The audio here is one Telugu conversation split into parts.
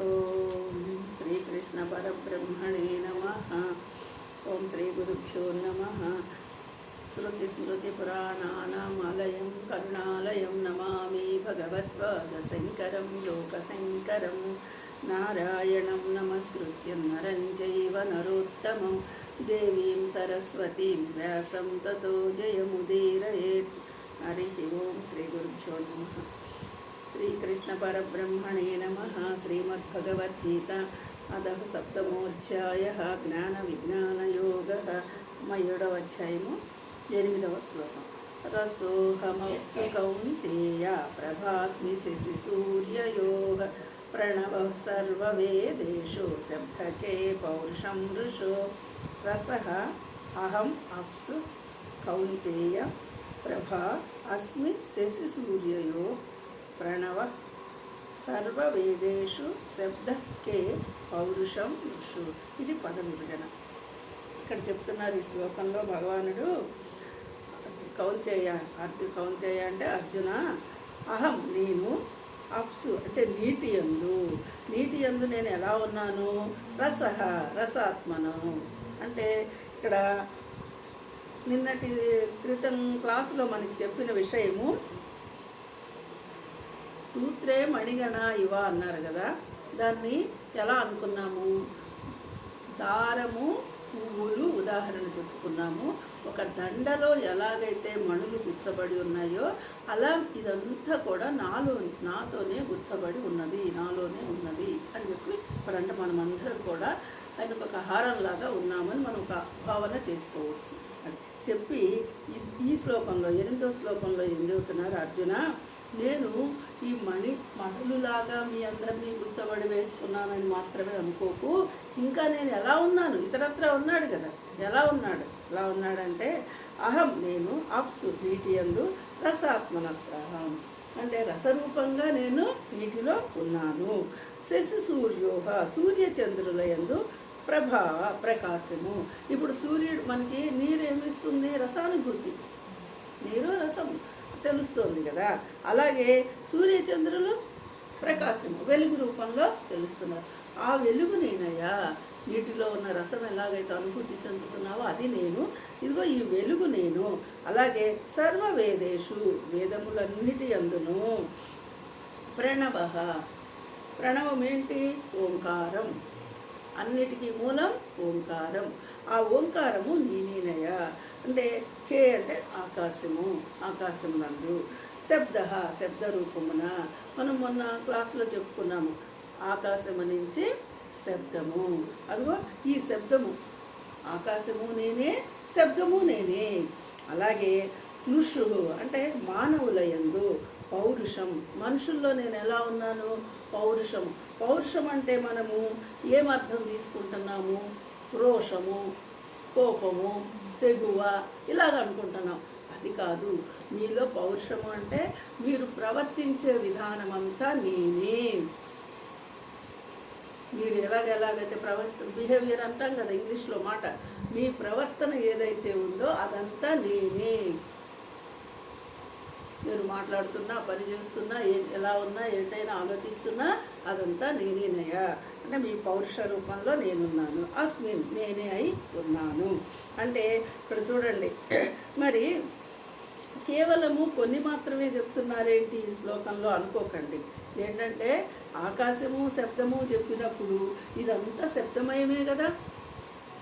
ఓం శ్రీకృష్ణ పరబ్రహ్మణే నమ ఓం శ్రీ గురుభ్యో నమ శృతి స్మృతి శృతిస్మృతిపురాణానామాలయం కరుణాలయం నమామి భగవత్పాదశంకరం లోకశంకరం నారాయణం నమస్కృత్య నరం చైవ నరోత్తమం దేవీం సరస్వతీం వ్యాసం తతో జయముదీరయేత్ హరి ఓం శ్రీ గురుభ్యో నమ శ్రీకృష్ణ పరబ్రహ్మణే నమ శ్రీమద్భగవద్గీత అదహ సప్తమోధ్యాయ జ్ఞాన విజ్ఞానయోగ మయూడవ అధ్యాయము ఎనిమిదవ శ్లోకం రసోహమత్సుకౌంతేయ ప్రభాస్మి శశి సూర్యయోగ ప్రణవ సర్వవేదేషు శబ్దకే పౌరుషం ఋషో రస అహం అప్సు కౌంతేయ ప్రభా అస్మి శశి సూర్యయో ప్రణవ సర్వవేదేషు శబ్ద కే పౌరుషం ఋషు ఇది పద విభజన ఇక్కడ చెప్తున్నారు ఈ శ్లోకంలో భగవానుడు కౌంతేయ అర్జు కౌంతేయ అంటే అర్జున అహం నేను అప్సు అంటే నీటి యందు నీటి యందు నేను ఎలా ఉన్నాను? రస రసాత్మను. అంటే ఇక్కడ నిన్నటి క్రితం క్లాసులో మనకి చెప్పిన విషయము సూత్రే మణిగణ ఇవ అన్నారు కదా దాన్ని ఎలా అనుకున్నాము? దారము పువ్వులు ఉదాహరణ చెప్పుకున్నాము. ఒక దండలో ఎలాగైతే మణులు గుచ్చబడి ఉన్నాయో అలా ఇదంతా కూడా నాలో నాతోనే గుచ్చబడి ఉన్నది నాలోనే ఉన్నది అని చెప్పి ఇప్పుడంటే మనం అందరం కూడా ఆయన ఒక హారంలాగా ఉన్నామని మనం ఒక భావన చేసుకోవచ్చు. అని చెప్పి ఈ- శ్లోకంలో ఎనిమిదో శ్లోకంలో ఏం చెబుతున్నారు అర్జున? నేను ఈ మణి మీ అందరినీ కూర్చోబడి వేసుకున్నానని మాత్రమే అనుకోకు. ఇంకా నేను ఎలా ఉన్నాను? ఇతరత్ర ఉన్నాడు కదా. ఎలా ఉన్నాడు? ఎలా ఉన్నాడంటే అహం నేను అప్సు నీటి యందు రసాత్మనత్రహం. అంటే రసరూపంగా నేను నీటిలో ఉన్నాను. శశి సూర్యోహ సూర్యచంద్రుల ఎందు ప్రభావ ప్రకాశము. ఇప్పుడు సూర్యుడు మనకి నీరు ఏమిస్తుంది రసానుభూతి. నీరు రసం తెలుస్తోంది కదా. అలాగే సూర్యచంద్రులు ప్రకాశము వెలుగు రూపంలో తెలుస్తున్నారు. ఆ వెలుగు నేనయ్యా నీటిలో ఉన్న రసం ఎలాగైతే అనుభూతి చెందుతున్నావో అది నేను. ఇదిగో ఈ వెలుగు నేను. అలాగే సర్వవేదేషు వేదములన్నిటి అందును ప్రణవ ప్రణవం ఏంటి ఓంకారం. అన్నిటికీ మూలం ఓంకారం. ఆ ఓంకారము నేనేనయ అంటే కే అంటే ఆకాశము ఆకాశం నందు. శబ్ద శబ్ద రూపమున మనం మొన్న క్లాసులో చెప్పుకున్నాము ఆకాశము నుంచి శబ్దము. అదిగో ఈ శబ్దము. ఆకాశము నేనే శబ్దము నేనే. అలాగే పురుషు అంటే మానవుల యందు పౌరుషం. మనుషుల్లో నేను ఎలా ఉన్నాను? పౌరుషం. పౌరుషం అంటే మనము ఏమర్థం తీసుకుంటున్నాము? రోషము కోపము తెగువ ఇలాగ అనుకుంటున్నాం. అది కాదు. మీలో పౌరుషము అంటే మీరు ప్రవర్తించే విధానం అంతా నేనే. మీరు ఎలాగ ఎలాగైతే ప్రవర్తి బిహేవియర్ అంటాం కదా ఇంగ్లీష్లో మాట. మీ ప్రవర్తన ఏదైతే ఉందో అదంతా నేనే. మీరు మాట్లాడుతున్నా పని చేస్తున్నా ఏ ఎలా ఉన్నా ఏంటైనా ఆలోచిస్తున్నా అదంతా నేనేనయ్యా అంటే మీ పౌరుష రూపంలో నేనున్నాను. అస్మిన్ నేనే అయి ఉన్నాను. అంటే ఇక్కడ చూడండి. మరి కేవలము కొన్ని మాత్రమే చెప్తున్నారేంటి ఈ శ్లోకంలో అనుకోకండి. ఏంటంటే ఆకాశము శబ్దము చెప్పినప్పుడు ఇదంతా శబ్దమయమే కదా?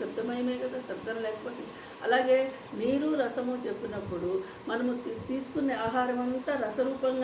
శబ్దమయమే కదా? శబ్దం లేకపోతే. అలాగే నీరు రసము చెప్పినప్పుడు మనము తీసుకునే ఆహారం అంతా రసరూపంగా